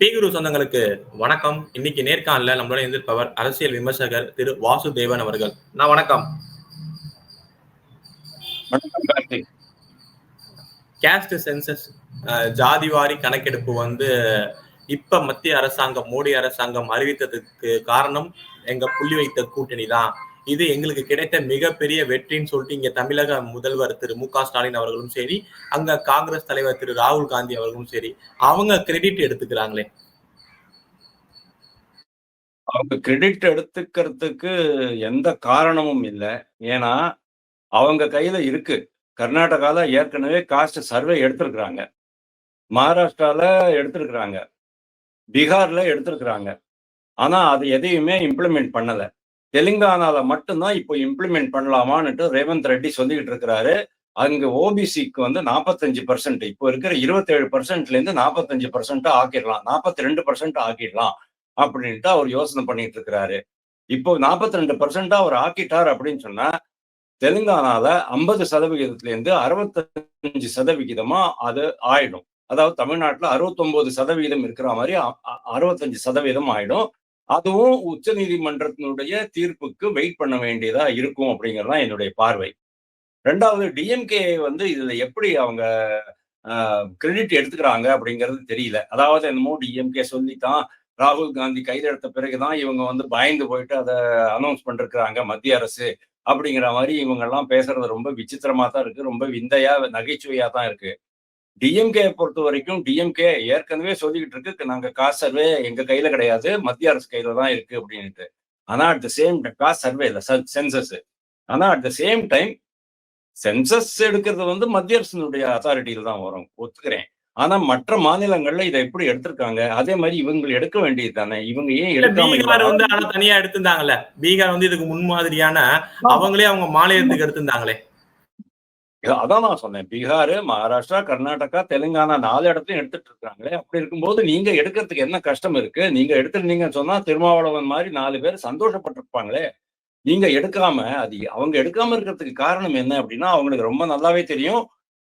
பீகுரு சொந்தங்களுக்கு வணக்கம். இன்னைக்கு நேர்காணல நம்மளோட இருந்திருப்பவர் அரசியல் விமர்சகர் திரு வாசுதேவன் அவர்கள். நான் வணக்கம். கேஸ்ட் சென்சஸ் ஜாதிவாரி கணக்கெடுப்பு வந்து இப்ப மத்திய அரசாங்கம் மோடி அரசாங்கம் அறிவித்ததுக்கு காரணம் எங்க புள்ளி வைத்த கூட்டணி தான் இது எங்களுக்கு கிடைத்த மிகப்பெரிய வெற்றின்னு சொல்லிட்டு இங்க தமிழக முதல்வர் திரு மு ஸ்டாலின் அவர்களும் சரி அங்க காங்கிரஸ் தலைவர் திரு ராகுல் காந்தி அவர்களும் சரி அவங்க கிரெடிட் எடுத்துக்கிறாங்களே. அவங்க கிரெடிட் எடுத்துக்கிறதுக்கு எந்த காரணமும் இல்லை. ஏன்னா அவங்க கையில இருக்கு. கர்நாடகால ஏற்கனவே காஸ்ட் சர்வே எடுத்திருக்கிறாங்க. மகாராஷ்டிரால எடுத்திருக்கிறாங்க. பீகார்ல எடுத்திருக்கிறாங்க. ஆனா அது எதையுமே இம்ப்ளிமெண்ட் பண்ணல. தெலுங்கானால மட்டும்தான் இப்போ இம்ப்ளிமெண்ட் பண்ணலாமான்னுட்டு ரேவந்த் ரெட்டி சொல்லிக்கிட்டு இருக்கிறாரு. அங்க ஓபிசிக்கு வந்து நாற்பத்தஞ்சு பர்சன்ட் இப்போ இருக்கிற இருபத்தேழு பர்சன்ட்ல இருந்து நாற்பத்தஞ்சு பர்சன்ட் ஆக்கிடலாம். நாற்பத்தி ரெண்டு பர்சன்ட் ஆக்கிடலாம் அப்படின்ட்டு அவர் யோசனை பண்ணிட்டு இருக்கிறாரு. இப்போ நாற்பத்தி ரெண்டு பர்சன்டா அவர் ஆக்கிட்டார் அப்படின்னு சொன்னா தெலுங்கானால ஐம்பது சதவிகிதத்துல இருந்து அறுபத்தஞ்சு சதவிகிதமா அது ஆயிடும். அதாவது தமிழ்நாட்டுல அறுபத்தொன்பது சதவீதம் இருக்கிற மாதிரி அறுபத்தஞ்சு சதவீதம் ஆயிடும். அதுவும் உச்ச நீதிமன்றத்தினுடைய தீர்ப்புக்கு வெயிட் பண்ண வேண்டியதா இருக்கும் அப்படிங்கறதுதான் என்னுடைய பார்வை. ரெண்டாவது டிஎம்கே வந்து இதுல எப்படி அவங்க கிரெடிட் எடுத்துக்கிறாங்க அப்படிங்கிறது தெரியல. அதாவது என்னமோ டிஎம்கே சொல்லித்தான் ராகுல் காந்தி கைது எடுத்த பிறகுதான் இவங்க வந்து பயந்து போயிட்டு அதை அனௌன்ஸ் பண்ணிருக்கிறாங்க மத்திய அரசு அப்படிங்கிற மாதிரி இவங்க எல்லாம் பேசுறது ரொம்ப விசித்திரமா தான் இருக்கு ரொம்ப விந்தையா நகைச்சுவையா தான் இருக்கு. டிஎம்கே பொறுத்த வரைக்கும் டிஎம்கே ஏற்கனவே சொல்லிக்கிட்டு இருக்கு. நாங்க காசு சர்வே எங்க கையில கிடையாது. மத்திய அரசு கையில தான் இருக்கு அப்படின்ட்டு ஆனா at the same caste survey இல்லை சென்சஸ் ஆனா at the same time census எடுக்கிறது வந்து மத்திய அரசினுடைய அத்தாரிட்டியில தான் வரும். ஒத்துக்கிறேன். ஆனா மற்ற மாநிலங்கள்ல இதை எப்படி எடுத்திருக்காங்க? அதே மாதிரி இவங்க எடுக்க வேண்டியது தானே. இவங்க ஏன் பீகார் வந்து ஆனா தனியா எடுத்திருந்தாங்கல்ல. பீகார் வந்து இதுக்கு முன்மாதிரியான அவங்களே அவங்க மாநிலத்துக்கு எடுத்திருந்தாங்களே. அதான் நான் சொன்னேன். பீகார் மகாராஷ்டிரா கர்நாடகா தெலுங்கானா நாலு இடத்தையும் எடுத்துட்டு இருக்காங்களே. அப்படி இருக்கும்போது நீங்க எடுக்கிறதுக்கு என்ன கஷ்டம் இருக்கு? நீங்க எடுத்துருந்தீங்கன்னு சொன்னா திருமாவளவன் மாதிரி நாலு பேர் சந்தோஷப்பட்டிருப்பாங்களே. நீங்க எடுக்காம அது அவங்க எடுக்காம இருக்கிறதுக்கு காரணம் என்ன அப்படின்னா அவங்களுக்கு ரொம்ப நல்லாவே தெரியும்.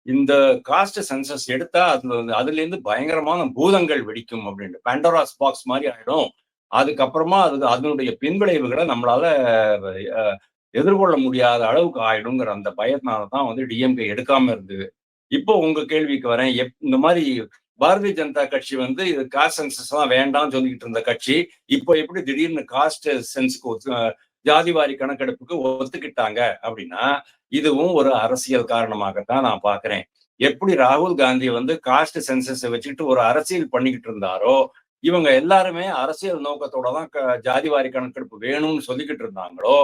இந்த காஸ்ட் சென்சஸ் எடுத்தா அதுல அதுல இருந்து பயங்கரமான பூதங்கள் வெடிக்கும் அப்படின்ட்டு. பேண்டோராஸ் பாக்ஸ் மாதிரி ஆயிடும். அதுக்கப்புறமா அது அதனுடைய பின்விளைவுகளை நம்மளால எதிர்கொள்ள முடியாத அளவுக்கு ஆயிடுங்கிற அந்த பயத்தினால தான் வந்து டிஎம்கே எடுக்காம இருந்தது. இப்போ உங்க கேள்விக்கு வரேன். எப் இந்த மாதிரி பாரதிய ஜனதா கட்சி வந்து இது காஸ்ட் சென்சஸ் எல்லாம் வேண்டாம்னு சொல்லிக்கிட்டு இருந்த கட்சி இப்போ எப்படி திடீர்னு காஸ்ட் சென்ஸ்க்கு ஜாதிவாரி கணக்கெடுப்புக்கு ஒத்துக்கிட்டாங்க அப்படின்னா இதுவும் ஒரு அரசியல் காரணமாகத்தான் நான் பாக்குறேன் எப்படி ராகுல் காந்தி வந்து காஸ்ட் சென்சஸ் வச்சுக்கிட்டு ஒரு அரசியல் பண்ணிக்கிட்டு இருந்தாரோ இவங்க எல்லாருமே அரசியல் நோக்கத்தோட தான் ஜாதிவாரி கணக்கெடுப்பு வேணும்னு சொல்லிக்கிட்டு இருந்தாங்களோ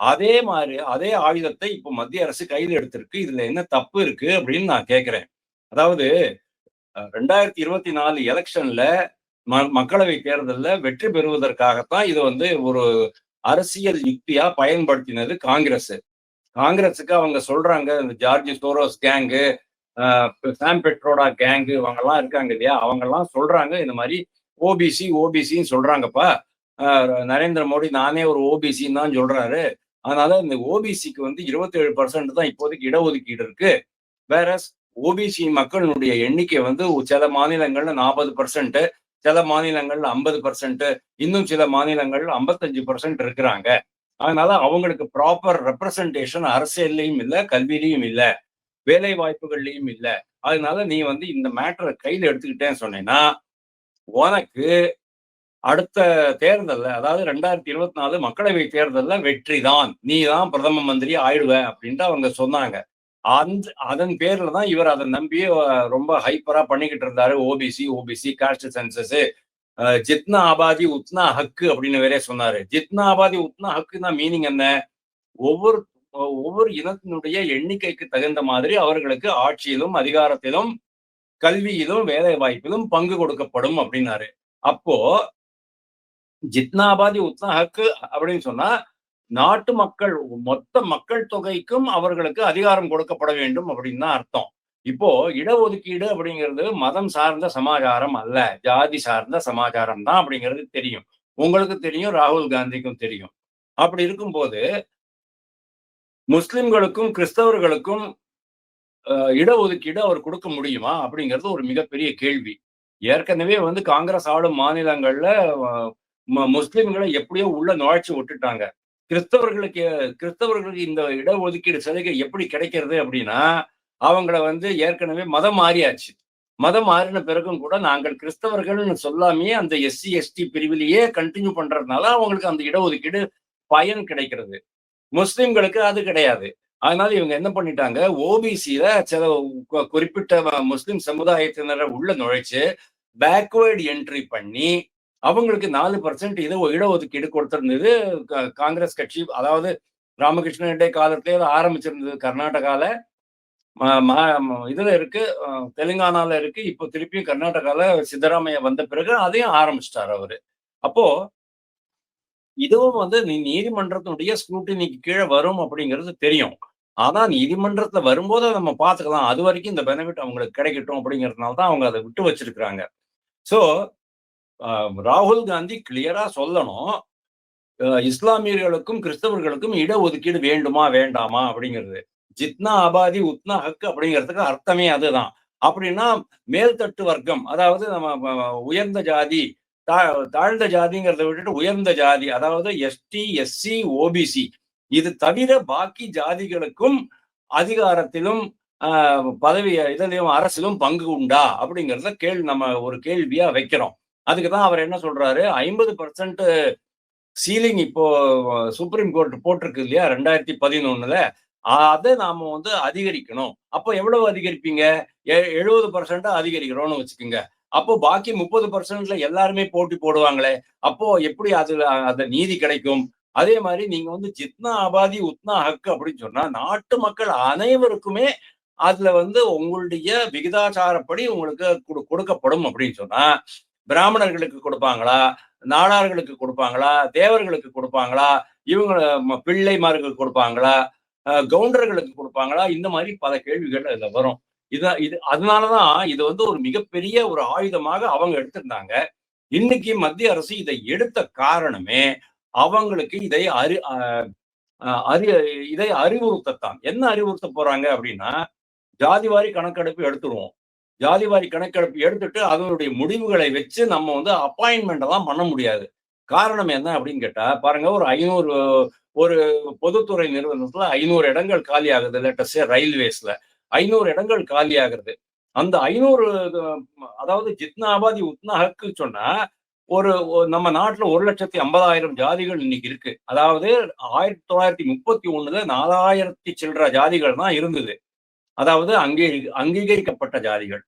அதே மாதிரி அதே ஆயுதத்தை இப்போ மத்திய அரசு கையில் எடுத்திருக்கு. இதுல என்ன தப்பு இருக்கு அப்படின்னு நான் கேட்கிறேன் அதாவது ரெண்டாயிரத்தி இருபத்தி நாலு எலெக்ஷன்ல ம மக்களவை தேர்தலில் வெற்றி பெறுவதற்காகத்தான் இது வந்து ஒரு அரசியல் யுக்தியா பயன்படுத்தினது காங்கிரஸ் காங்கிரஸுக்கு அவங்க சொல்றாங்க இந்த George Soros gang Sam Pitroda gang இவங்கெல்லாம் இருக்காங்க இல்லையா? அவங்கெல்லாம் சொல்றாங்க இந்த மாதிரி ஓபிசி ஓபிசின்னு சொல்றாங்கப்பா. நரேந்திர மோடி நானே ஒரு ஓபிசின்னு தான் சொல்றாரு. அதனால இந்த ஓபிசிக்கு வந்து இருபத்தேழு பர்சன்ட் தான் இப்போதைக்கு இடஒதுக்கீடு இருக்கு. வேற ஓபிசி மக்களினுடைய எண்ணிக்கை வந்து சில மாநிலங்கள்ல நாற்பது பர்சன்ட் சில மாநிலங்கள்ல ஐம்பது பர்சன்ட் இன்னும் சில மாநிலங்கள்ல ஐம்பத்தஞ்சு பர்சன்ட் இருக்கிறாங்க. அதனால அவங்களுக்கு ப்ராப்பர் ரெப்ரசன்டேஷன் அரசியல்லையும் இல்லை கல்வியிலையும் இல்லை வேலை வாய்ப்புகள்லையும் இல்லை. அதனால நீ வந்து இந்த மேட்டரை கையில் எடுத்துக்கிட்டேன்னு சொன்னேன்னா உனக்கு அடுத்த தேர்தல்ல அதாவது ரெண்டாயிரத்தி இருபத்தி நாலு மக்களவை தேர்தல்ல வெற்றி தான் நீ தான் பிரதம மந்திரி ஆயிடுவ அப்படின்ட்டு அவங்க சொன்னாங்க. அந்த அதன் பேர்ல தான் இவர் அதை நம்பி ரொம்ப ஹைப்பரா பண்ணிக்கிட்டு இருந்தாரு. ஓபிசி ஓபிசி காஸ்ட் சென்சஸ் ஜித்னா ஆபாதி உத்னா ஹக்கு அப்படின்னு வேற சொன்னாரு. ஜித்னா ஆபாதி உத்னா ஹக்குன்னா மீனிங் என்ன? ஒவ்வொரு ஒவ்வொரு இனத்தினுடைய எண்ணிக்கைக்கு தகுந்த மாதிரி அவர்களுக்கு ஆட்சியிலும் அதிகாரத்திலும் கல்வியிலும் வேலை வாய்ப்பிலும் பங்கு கொடுக்கப்படும் அப்படின்னாரு. அப்போ ஜித்னாபாதி உத்னா ஹக்கு அப்படின்னு சொன்னா நாட்டு மக்கள் மொத்த மக்கள் தொகைக்கும் அவர்களுக்கு அதிகாரம் கொடுக்கப்பட வேண்டும் அப்படின்னு தான் அர்த்தம். இப்போ இடஒதுக்கீடு அப்படிங்கிறது மதம் சார்ந்த சமாச்சாரம் அல்ல ஜாதி சார்ந்த சமாச்சாரம் தான் அப்படிங்கிறது தெரியும். உங்களுக்கு தெரியும் ராகுல் காந்திக்கும் தெரியும். அப்படி இருக்கும்போது முஸ்லிம்களுக்கும் கிறிஸ்தவர்களுக்கும் இடஒதுக்கீடு அவர் கொடுக்க முடியுமா அப்படிங்கிறது ஒரு மிகப்பெரிய கேள்வி. ஏற்கனவே வந்து காங்கிரஸ் ஆளும் மாநிலங்கள்ல முஸ்லிம்களை எப்படியோ உள்ள நுழைச்சு விட்டுட்டாங்க. கிறிஸ்தவர்களுக்கு கிறிஸ்தவர்களுக்கு இந்த இடஒதுக்கீடு சலுகை எப்படி கிடைக்கிறது அப்படின்னா அவங்கள வந்து ஏற்கனவே மதம் மாறியாச்சு. மதம் மாறின பிறகும் கூட நாங்கள் கிறிஸ்தவர்கள்னு சொல்லாமையே அந்த எஸ்சி எஸ்டி பிரிவிலேயே கண்டினியூ பண்றதுனால அவங்களுக்கு அந்த இடஒதுக்கீடு பயன் கிடைக்கிறது. முஸ்லிம்களுக்கு அது கிடையாது. அதனால இவங்க என்ன பண்ணிட்டாங்க? ஓபிசியில சில குறிப்பிட்ட முஸ்லிம் சமுதாயத்தினரை உள்ள நுழைச்சு பேக்வேர்டு என்ட்ரி பண்ணி அவங்களுக்கு நாலு பர்சன்ட் இது இடஒதுக்கீடு கொடுத்திருந்தது. காங்கிரஸ் கட்சி அதாவது ராமகிருஷ்ண ரெட்டே காலத்திலே அது ஆரம்பிச்சிருந்தது கர்நாடகால. ம- இதுல இருக்கு தெலுங்கானால இருக்கு இப்போ திருப்பியும் கர்நாடகால சித்தராமையா வந்த பிறகு அதையும் ஆரம்பிச்சிட்டாரு அவரு. அப்போ இதுவும் வந்து நீ நீதிமன்றத்தினுடைய ஸ்க்ரூட்டினிக்கு கீழே வரும் அப்படிங்கிறது தெரியும். ஆனா நீதிமன்றத்துல வரும்போது நம்ம பார்த்துக்கலாம். அது வரைக்கும் இந்த பெனிஃபிட் அவங்களுக்கு கிடைக்கட்டும் அப்படிங்கிறதுனால தான் அவங்க அதை விட்டு வச்சிருக்கிறாங்க. ஸோ ராகுல் காந்தி கிளியரா சொல்லணும். இஸ்லாமியர்களுக்கும் கிறிஸ்தவர்களுக்கும் இடஒதுக்கீடு வேண்டுமா வேண்டாமா அப்படிங்கிறது. ஜித்னா அபாதி உத்னா ஹக் அப்படிங்கிறதுக்கு அர்த்தமே அதுதான். அப்படின்னா மேல்தட்டு வர்க்கம் அதாவது நம்ம உயர்ந்த ஜாதி தா- தாழ்ந்த ஜாதிங்கிறத விட்டுட்டு உயர்ந்த ஜாதி அதாவது எஸ்டி எஸ்சி ஓபிசி இது தவிர பாக்கி ஜாதிகளுக்கும் அதிகாரத்திலும் ஆஹ், பதவி இதிலையும் அரசிலும் பங்கு உண்டா அப்படிங்கிறத கேள் நம்ம ஒரு கேள்வியா வைக்கிறோம். அதுக்கு தான் அவர் என்ன சொல்றாரு? ஐம்பது பர்சன்ட் சீலிங் இப்போ சுப்ரீம் கோர்ட் போட்டிருக்கு இல்லையா ரெண்டாயிரத்தி பதினொன்னுல? அதை நாம வந்து அதிகரிக்கணும். அப்போ எவ்வளவு அதிகரிப்பீங்க? எழுபது பர்சன்டா அதிகரிக்கிறோம்னு வச்சுக்கோங்க. அப்போ பாக்கி முப்பது பர்சன்ட்ல எல்லாருமே போட்டி போடுவாங்களே அப்போ எப்படி அதுல அந்த நீதி கிடைக்கும்? அதே மாதிரி நீங்க வந்து ஜித்னா அபாதி உத்னா ஹக்கு அப்படின்னு சொன்னா நாட்டு மக்கள் அனைவருக்குமே அதுல வந்து உங்களுடைய விகிதாச்சாரப்படி உங்களுக்கு கொடுக்கப்படும் அப்படின்னு சொன்னா பிராமணர்களுக்கு கொடுப்பாங்களா? நாடார்களுக்கு கொடுப்பாங்களா? தேவர்களுக்கு கொடுப்பாங்களா? இவங்க பிள்ளைமார்களுக்கு கொடுப்பாங்களா? அஹ் கவுண்டர்களுக்கு கொடுப்பாங்களா? இந்த மாதிரி பல கேள்விகள் அதுல வரும். இது இது அதனாலதான் இது வந்து ஒரு மிகப்பெரிய ஒரு ஆயுதமாக அவங்க எடுத்திருந்தாங்க. இன்னைக்கு மத்திய அரசு இதை எடுத்த காரணமே அவங்களுக்கு இதை அறி அறி இதை அறிவுறுத்தத்தான். என்ன அறிவுறுத்த போறாங்க அப்படின்னா ஜாதிவாரி கணக்கெடுப்பு எடுத்துருவோம். ஜாதிவாரி கணக்கெடுப்பு எடுத்துட்டு அதனுடைய முடிவுகளை வச்சு நம்ம வந்து அப்பாயின்மெண்ட் எல்லாம் பண்ண முடியாது. காரணம் என்ன அப்படின்னு கேட்டா பாருங்க ஒரு ஐநூறு ஒரு பொதுத்துறை நிறுவனத்துல ஐநூறு இடங்கள் காலி ஆகுது லேட்டஸ்ட் ரயில்வேஸ்ல ஐநூறு இடங்கள் காலி ஆகுறது அந்த ஐநூறு அதாவது ஜித்னா ஆபாதி உத்னா ஹக்கு சொன்னா ஒரு ஒரு- நம்ம நாட்டுல ஒரு லட்சத்தி ஐம்பதாயிரம் ஜாதிகள் இன்னைக்கு இருக்கு. அதாவது ஆயிரத்தி தொள்ளாயிரத்தி முப்பத்தி ஒண்ணுல நாலாயிரத்தி சில்லற ஜாதிகள் தான் இருந்தது. அதாவது அங்கே அங்கீகரிக்கப்பட்ட ஜாதிகள்.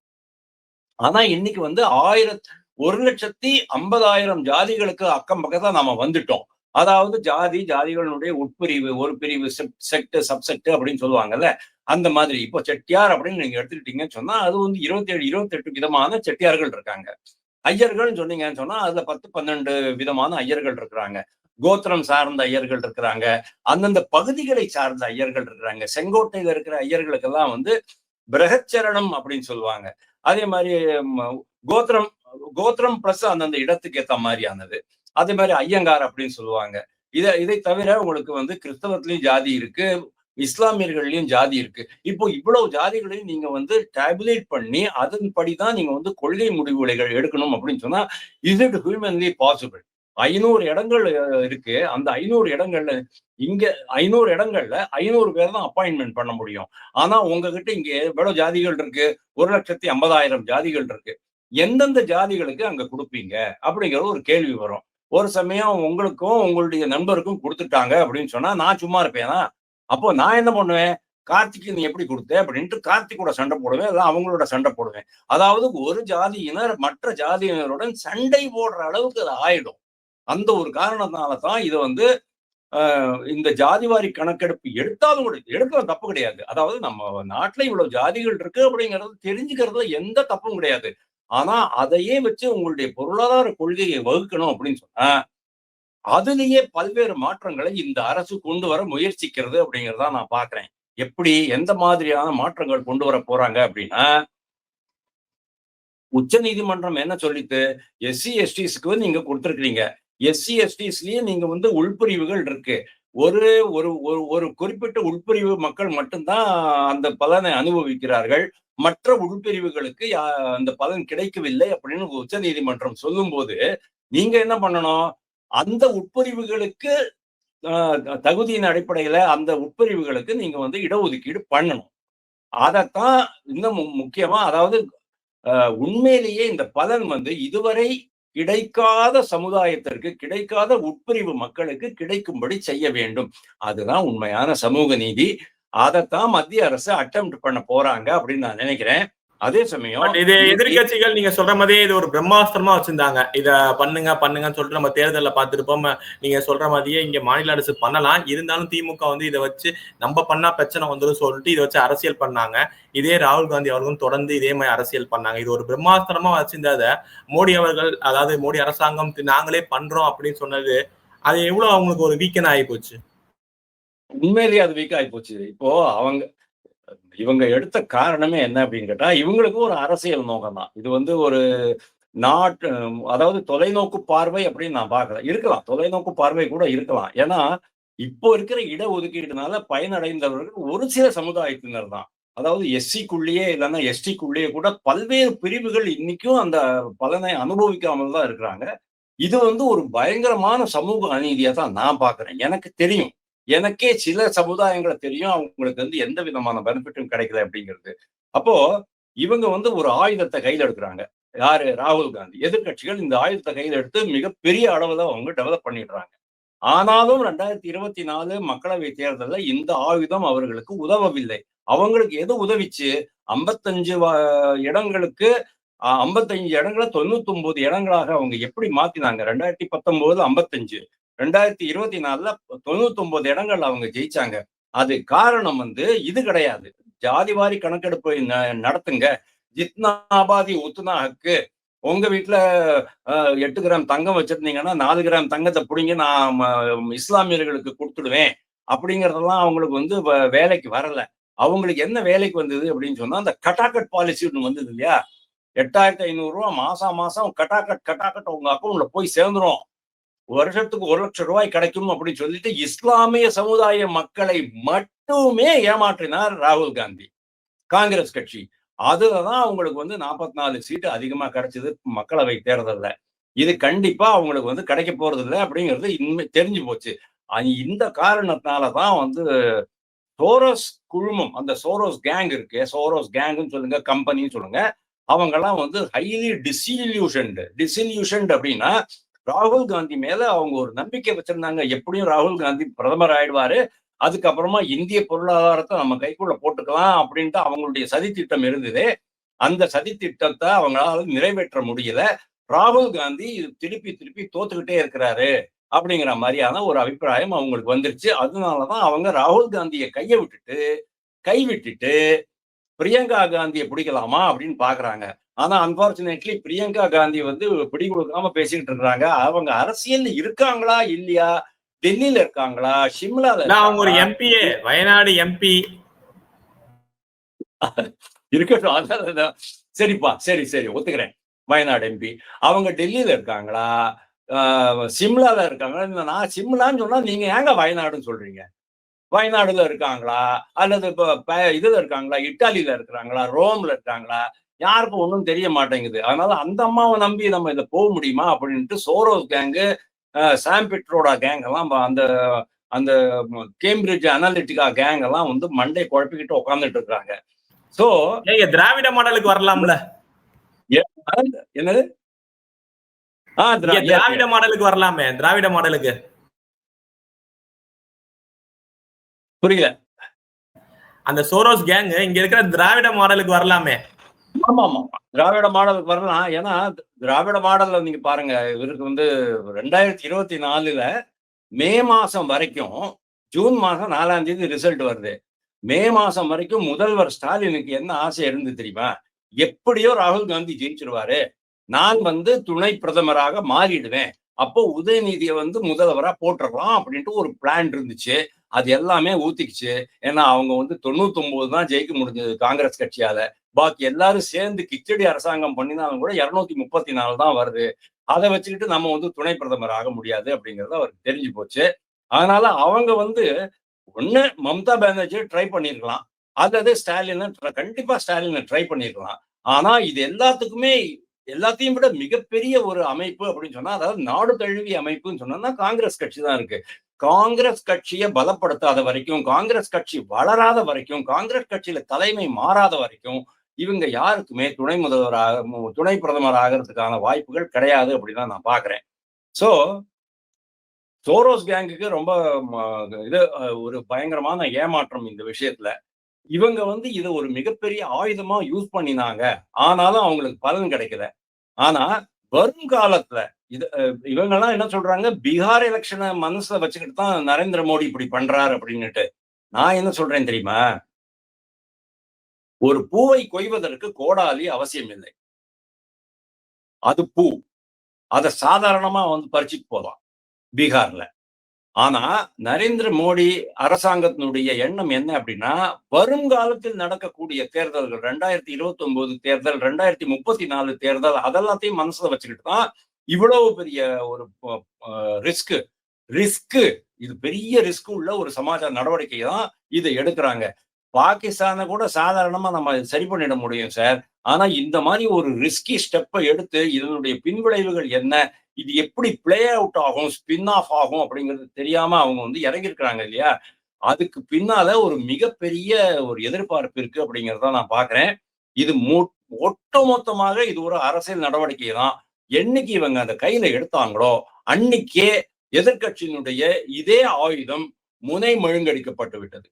ஆனா இன்னைக்கு வந்து ஆயிரத் ஒரு லட்சத்தி ஐம்பதாயிரம் ஜாதிகளுக்கு அக்கம் பக்கத்துல நாம வந்துட்டோம். அதாவது ஜாதி ஜாதிகளுடைய உட்பிரிவு ஒரு பிரிவு செக்ட் சப்செக்ட் அப்படின்னு சொல்லுவாங்கல்ல அந்த மாதிரி. இப்போ செட்டியார் அப்படின்னு நீங்க எடுத்துக்கிட்டீங்கன்னு சொன்னா அது வந்து இருபத்தி ஏழு இருபத்தி எட்டு விதமான செட்டியார்கள் இருக்காங்க. ஐயர்கள்னு சொன்னீங்கன்னு சொன்னா அதுல பத்து பன்னெண்டு விதமான ஐயர்கள் இருக்கிறாங்க. கோத்திரம் சார்ந்த ஐயர்கள் இருக்கிறாங்க. அந்தந்த பகுதிகளை சார்ந்த ஐயர்கள் இருக்கிறாங்க. செங்கோட்டையில இருக்கிற ஐயர்களுக்கெல்லாம் வந்து பிரகச்சரணம் அப்படின்னு சொல்லுவாங்க. அதே மாதிரி கோத்திரம் கோத்திரம் பிளஸ் அந்தந்த இடத்துக்கு ஏத்த மாதிரியானது. அதே மாதிரி ஐயங்கார் அப்படின்னு சொல்லுவாங்க. இதை இதை தவிர உங்களுக்கு வந்து கிறிஸ்தவத்திலையும் ஜாதி இருக்கு. இஸ்லாமியர்கள்லயும் ஜாதி இருக்கு. இப்போ இவ்வளவு ஜாதிகளையும் நீங்க வந்து டேபுலேட் பண்ணி அதன்படி தான் நீங்க வந்து கொள்கை முடிவுகளை எடுக்கணும் அப்படின்னு சொன்னா இஸ் இட் ஹியூமன்லி பாசிபிள் ஐநூறு இடங்கள் இருக்கு. அந்த ஐநூறு இடங்கள்ல இங்க ஐநூறு இடங்கள்ல ஐநூறு பேர் தான் அப்பாயின்மெண்ட் பண்ண முடியும். ஆனா உங்ககிட்ட இங்க எவ்வளவு ஜாதிகள் இருக்கு? ஒரு லட்சத்தி ஐம்பதாயிரம் ஜாதிகள் இருக்கு. எந்தெந்த ஜாதிகளுக்கு அங்க கொடுப்பீங்க? அப்படிங்கிற ஒரு கேள்வி வரும். ஒரு சமயம் உங்களுக்கும் உங்களுடைய நண்பருக்கும் கொடுத்துட்டாங்க அப்படின்னு சொன்னா நான் சும்மா இருப்பேனா? அப்போ நான் என்ன பண்ணுவேன்? கார்த்திக்கு நீ எப்படி கொடுத்த? அப்படின்ட்டு கார்த்திகோட சண்டை போடுவேன். அதான் அவங்களோட சண்டை போடுவேன். அதாவது ஒரு ஜாதியினர் மற்ற ஜாதியினருடன் சண்டை போடுற அளவுக்கு அது ஆயிடும். அந்த ஒரு காரணத்தினால தான் இது வந்து ஆஹ், இந்த ஜாதிவாரி கணக்கெடுப்பு எடுத்தாலும் கூட எடுக்கலாம் தப்பு கிடையாது. அதாவது நம்ம நாட்டுல இவ்வளவு ஜாதிகள் இருக்கு அப்படிங்கிறது தெரிஞ்சுக்கிறதுல எந்த தப்பும் கிடையாது. ஆனா அதையே வச்சு உங்களுடைய பொருளாதார கொள்கையை வகுக்கணும் அப்படின்னு சொன்னா அதுலயே பல்வேறு மாற்றங்களை இந்த அரசு கொண்டு வர முயற்சிக்கிறது அப்படிங்கிறதா நான் பாக்குறேன். எப்படி எந்த மாதிரியான மாற்றங்கள் கொண்டு வர போறாங்க அப்படின்னா உச்ச நீதிமன்றம் என்ன சொல்லிட்டு எஸ்சி எஸ்டிஸ்க்கு நீங்க கொடுத்துருக்கீங்க எஸ்சி எஸ்டிஸ்லயே நீங்க வந்து உள்பிரிவுகள் இருக்கு. ஒரு ஒரு ஒரு ஒரு குறிப்பிட்ட உள்பிரிவு மக்கள் மட்டும்தான் அந்த பலனை அனுபவிக்கிறார்கள். மற்ற உள்பிரிவுகளுக்கு யா- அந்த பலன் கிடைக்கவில்லை அப்படின்னு உச்ச நீதிமன்றம் சொல்லும்போது நீங்க என்ன பண்ணணும்? அந்த உட்பிரிவுகளுக்கு தகுதியின் அடிப்படையில அந்த உட்பிரிவுகளுக்கு நீங்க வந்து இடஒதுக்கீடு பண்ணணும். அதைத்தான் இன்னும் மு- முக்கியமா அதாவது ஆஹ், உண்மையிலேயே இந்த பலன் வந்து இதுவரை கிடைக்காத சமுதாயத்திற்கு கிடைக்காத உட்பிரிவு மக்களுக்கு கிடைக்கும்படி செய்ய வேண்டும். அதுதான் உண்மையான சமூக நீதி. அதைத்தான் மத்திய அரசு அட்டம் பண்ண போறாங்க அப்படின்னு நான் நினைக்கிறேன். அதே சமயம் பட் இது எதிர்க்கட்சிகள் நீங்க சொல்ற மாதிரியே இது ஒரு பிரம்மாஸ்திரமா வச்சிருந்தாங்க. இத பண்ணுங்க பண்ணுங்கன்னு சொல்லிட்டு நம்ம தேர்தல்ல பார்த்திருப்போம். நீங்க சொல்ற மாதிரியே இங்க மாநில அரசு பண்ணலாம். இருந்தாலும் திமுக வந்து இதை வச்சு நம்ம பண்ணா பிரச்சனை வந்துடும் சொல்லிட்டு இதை வச்சு அரசியல் பண்ணாங்க. இதே ராகுல் காந்தி அவர்களும் தொடர்ந்து இதே மாதிரி அரசியல் பண்ணாங்க. இது ஒரு பிரம்மாஸ்திரமா வச்சிருந்தத மோடி அவர்கள் அதாவது மோடி அரசாங்கம் நாங்களே பண்றோம் அப்படின்னு சொன்னது அது எவ்வளவு அவங்களுக்கு ஒரு வீக்கன் ஆகி போச்சு? உண்மையிலேயே அது வீக் ஆகி போச்சு. இப்போ அவங்க இவங்க எடுத்த காரணமே என்ன அப்படின்னு கேட்டா இவங்களுக்கு ஒரு அரசியல் நோக்கம் தான் இது வந்து ஒரு நாட்டு அதாவது தொலைநோக்கு பார்வை அப்படின்னு நான் பார்க்கல. இருக்கலாம் தொலைநோக்கு பார்வை கூட இருக்கலாம். ஏன்னா இப்போ இருக்கிற இடஒதுக்கீடுனால பயனடைந்தவர்கள் ஒரு சில சமுதாயத்தினர் தான். அதாவது எஸ்சிக்குள்ளேயே இல்லைன்னா எஸ்டிக்குள்ளேயே கூட பல்வேறு பிரிவுகள் இன்னைக்கும் அந்த பலனை அனுபவிக்காமல் தான் இருக்கிறாங்க. இது வந்து ஒரு பயங்கரமான சமூக அநீதியா தான் நான் பார்க்குறேன். எனக்கு தெரியும். எனக்கே சில சமுதாயங்களை தெரியும் அவங்களுக்கு வந்து எந்த விதமான பெனிஃபிட்டும் கிடைக்கல அப்படிங்கிறது. அப்போ இவங்க வந்து ஒரு ஆயுதத்தை கையில் எடுக்கிறாங்க. யாரு? ராகுல் காந்தி. எதிர்க்கட்சிகள் இந்த ஆயுதத்தை கையில் எடுத்து மிகப்பெரிய அளவுல அவங்க டெவலப் பண்ணிடுறாங்க. ஆனாலும் ரெண்டாயிரத்தி இருபத்தி நாலு மக்களவை தேர்தலில் இந்த ஆயுதம் அவர்களுக்கு உதவவில்லை. அவங்களுக்கு எது உதவிச்சு? ஐம்பத்தஞ்சு இடங்களுக்கு அஹ், ஐம்பத்தஞ்சு இடங்களை தொண்ணூத்தி ஒன்பது இடங்களாக அவங்க எப்படி மாத்தினாங்க? ரெண்டாயிரத்தி பத்தொன்பதுல ஐம்பத்தஞ்சு. ரெண்டாயிரத்தி இருபத்தி நாலுல தொண்ணூத்தி ஒன்பது இடங்கள் அவங்க ஜெயிச்சாங்க. அது காரணம் வந்து இது கிடையாது. ஜாதிவாரி கணக்கெடுப்பு ந- நடத்துங்க. ஜித்னா ஆபாதி உத்துனா ஹக்கு. உங்க வீட்டுல எட்டு கிராம் தங்கம் வச்சிருந்தீங்கன்னா நாலு கிராம் தங்கத்தை பிடிங்க நான் இஸ்லாமியர்களுக்கு கொடுத்துடுவேன். அப்படிங்கறதெல்லாம் அவங்களுக்கு வந்து வ- வேலைக்கு வரல. அவங்களுக்கு என்ன வேலைக்கு வந்தது அப்படின்னு சொன்னா அந்த கட்டாக்கட் பாலிசி ஒன்று வந்தது இல்லையா? எட்டாயிரத்தி ஐநூறு ரூபா மாசம் மாசம் கட்டாக்கட் கட்டாக்கட் உங்க அக்கௌண்ட்ல போய் சேர்ந்துரும். வருஷத்துக்கு ஒரு லட்சம் ரூபாய் கிடைக்கும் அப்படின்னு சொல்லிட்டு இஸ்லாமிய சமுதாய மக்களை மட்டுமே ஏமாற்றினார் ராகுல் காந்தி. காங்கிரஸ் கட்சி. அதுலதான் அவங்களுக்கு வந்து நாற்பத்தி நாலு சீட்டு அதிகமா கிடைச்சது மக்களவை தேர்தல்ல. இது கண்டிப்பா அவங்களுக்கு வந்து கிடைக்க போறது இல்லை அப்படிங்கிறது இனிமே தெரிஞ்சு போச்சு. இந்த காரணத்தினாலதான் வந்து சோரோஸ் குழுமம் அந்த சோரோஸ் கேங் இருக்கு சோரோஸ் கேங்னு சொல்லுங்க கம்பெனின்னு சொல்லுங்க அவங்கெல்லாம் வந்து ஹைலி டிசில்யூஷன்டு டிசில்யூஷன்டு அப்படின்னா ராகுல் காந்தி மேல அவங்க ஒரு நம்பிக்கை வச்சிருந்தாங்க. எப்படியும் ராகுல் காந்தி பிரதமர் ஆயிடுவாரு. அதுக்கப்புறமா இந்திய பொருளாதாரத்தை நம்ம கைக்குள்ள போட்டுக்கலாம் அப்படின்ட்டு அவங்களுடைய சதித்திட்டம் இருந்தது. அந்த சதித்திட்டத்தை அவங்களால நிறைவேற்ற முடியல. ராகுல் காந்தி திருப்பி திருப்பி தோத்துக்கிட்டே இருக்கிறாரு அப்படிங்கிற மாதிரியான ஒரு அபிப்பிராயம் அவங்களுக்கு வந்துருச்சு. அதனாலதான் அவங்க ராகுல் காந்தியை கையை விட்டுட்டு கைவிட்டுட்டு பிரியங்கா காந்தியை பிடிக்கலாமா அப்படின்னு பாக்குறாங்க. ஆனா அன்பார்ச்சுனேட்லி பிரியங்கா காந்தி வந்து பிடி கொடுக்காம பேசிக்கிட்டு இருக்காங்க. அவங்க அரசியல் இருக்காங்களா இல்லையா? டெல்லியில இருக்காங்களா? ஷிம்லால நான் அவங்க ஒரு? எம்பியே வயநாடு எம்பி இருக்கட்டும் அதான். சரிப்பா சரி சரி ஒத்துக்கிறேன். வயநாடு எம்பி அவங்க டெல்லியில இருக்காங்களா? சிம்லால இருக்காங்களா? நான் சிம்லான்னு சொன்னா நீங்க ஏங்க வயநாடுன்னு சொல்றீங்க? வயநாடுல இருக்காங்களா? அல்லது இப்போ இதுல இருக்காங்களா? இட்டாலியில இருக்கிறாங்களா? ரோம்ல இருக்காங்களா? யாருக்கும் ஒன்றும் தெரிய மாட்டேங்குது. அதனால அந்த அம்மாவை நம்பி நம்ம இதை போக முடியுமா அப்படின்ட்டு Soros gang Sam Pitroda gang எல்லாம் அந்த அந்த கேம்பிரிட்ஜ் அனாலிட்டிகா கேங் எல்லாம் வந்து மண்டை குழப்பிக்கிட்டு உட்காந்துட்டு இருக்காங்க. சோ திராவிட மாடலுக்கு வரலாம்ல. என்னது? ஆ இங்க திரா- திராவிட மாடலுக்கு வரலாமே திராவிட மாடலுக்கு. புரியல. அந்த சோரோஸ் கேங் இங்க இருக்கிற திராவிட மாடலுக்கு வரலாமே. ஆமா ஆமா திராவிட மாடலுக்கு வரலாம். ஏன்னா திராவிட மாடல்ல நீங்க பாருங்க இவருக்கு வந்து ரெண்டாயிரத்தி இருபத்தி நாலுல மே மாசம் வரைக்கும் ஜூன் மாசம் நாலாம் தேதி ரிசல்ட் வருது. மே மாசம் வரைக்கும் முதல்வர் ஸ்டாலினுக்கு என்ன ஆசை இருந்து தெரியுமா? எப்படியோ ராகுல் காந்தி ஜெயிச்சிருவாரு. நான் வந்து துணை பிரதமராக மாறிடுவேன். அப்போ உதயநிதியை வந்து முதல்வரா போட்டுடலாம் அப்படின்ட்டு ஒரு பிளான் இருந்துச்சு. அது எல்லாமே ஊத்திக்குச்சு. ஏன்னா அவங்க வந்து தொண்ணூத்தி ஒன்பது தான் ஜெயிக்க முடிஞ்சது காங்கிரஸ் கட்சியால. பாக்கி எல்லாரும் சேர்ந்து கிச்சடி அரசாங்கம் பண்ணினாலும் கூட இருநூத்தி முப்பத்தி நாலு தான் வருது. அதை வச்சுக்கிட்டு நம்ம வந்து துணை பிரதமர் ஆக முடியாது அப்படிங்கிறது அவருக்கு தெரிஞ்சு போச்சு. அதனால அவங்க வந்து ஒண்ணு மம்தா பானர்ஜி ட்ரை பண்ணிருக்கலாம். அல்லது ஸ்டாலின் கண்டிப்பா ஸ்டாலின் ட்ரை பண்ணிருக்கலாம். ஆனா இது எல்லாத்துக்குமே எல்லாத்தையும் விட மிகப்பெரிய ஒரு அமைப்பு அப்படின்னு சொன்னா அதாவது நாடு தழுவிய அமைப்புன்னு சொன்னா காங்கிரஸ் கட்சி தான் இருக்கு. காங்கிரஸ் கட்சியை பலப்படுத்தாத வரைக்கும் காங்கிரஸ் கட்சி வளராத வரைக்கும் காங்கிரஸ் கட்சியில தலைமை மாறாத வரைக்கும் இவங்க யாருக்குமே துணை முதல்வராக துணை பிரதமர் ஆகிறதுக்கான வாய்ப்புகள் கிடையாது அப்படின்னு தான் நான் பாக்குறேன். சோ சோரோஸ் கேங்குக்கு ரொம்ப இது ஒரு பயங்கரமான ஏமாற்றம் இந்த விஷயத்துல. இவங்க வந்து இதை ஒரு மிகப்பெரிய ஆயுதமா யூஸ் பண்ணினாங்க. ஆனாலும் அவங்களுக்கு பலன் கிடைக்கல. ஆனா வரும் காலத்துல இது இவங்கெல்லாம் என்ன சொல்றாங்க? பீகார் எலெக்ஷனை மனசுல வச்சுக்கிட்டு தான் நரேந்திர மோடி இப்படி பண்றாரு அப்படின்னுட்டு. நான் என்ன சொல்றேன் தெரியுமா? ஒரு பூவை கொய்வதற்கு கோடாலி அவசியம் இல்லை அது பூ. அதை சாதாரணமா வந்து பறிச்சுட்டு போகலாம் பீகார்ல. ஆனா நரேந்திர மோடி அரசாங்கத்தினுடைய எண்ணம் என்ன அப்படின்னா வருங்காலத்தில் நடக்கக்கூடிய தேர்தல்கள் ரெண்டாயிரத்தி இருபத்தி ஒன்பது தேர்தல் ரெண்டாயிரத்தி முப்பத்தி நாலு தேர்தல் அதெல்லாத்தையும் மனசுல வச்சுக்கிட்டு தான் இவ்வளவு பெரிய ஒரு ரிஸ்க் ரிஸ்க்கு இது பெரிய ரிஸ்க் உள்ள ஒரு சமாஜ நடவடிக்கை தான் இதை எடுக்கிறாங்க. பாகிஸ்தானை கூட சாதாரணமா நம்ம சரி பண்ணிட முடியும் சார். ஆனா இந்த மாதிரி ஒரு ரிஸ்கி ஸ்டெப்பை எடுத்து இதனுடைய பின்விளைவுகள் என்ன? இது எப்படி பிளே அவுட் ஆகும் ஸ்பின் ஆஃப் ஆகும் அப்படிங்கிறது தெரியாம அவங்க வந்து இறங்கியிருக்கிறாங்க இல்லையா? அதுக்கு பின்னால ஒரு மிகப்பெரிய ஒரு எதிர்பார்ப்பு இருக்கு அப்படிங்கிறத நான் பாக்குறேன். இது மொ- ஒட்டுமொத்தமாக இது ஒரு அரசியல் நடவடிக்கை தான். என்னைக்கு இவங்க அந்த கையில எடுத்தாங்களோ அன்னைக்கே எதிர்க்கட்சியினுடைய இதே ஆயுதம் முனை மழுங்கடிக்கப்பட்டு விட்டது.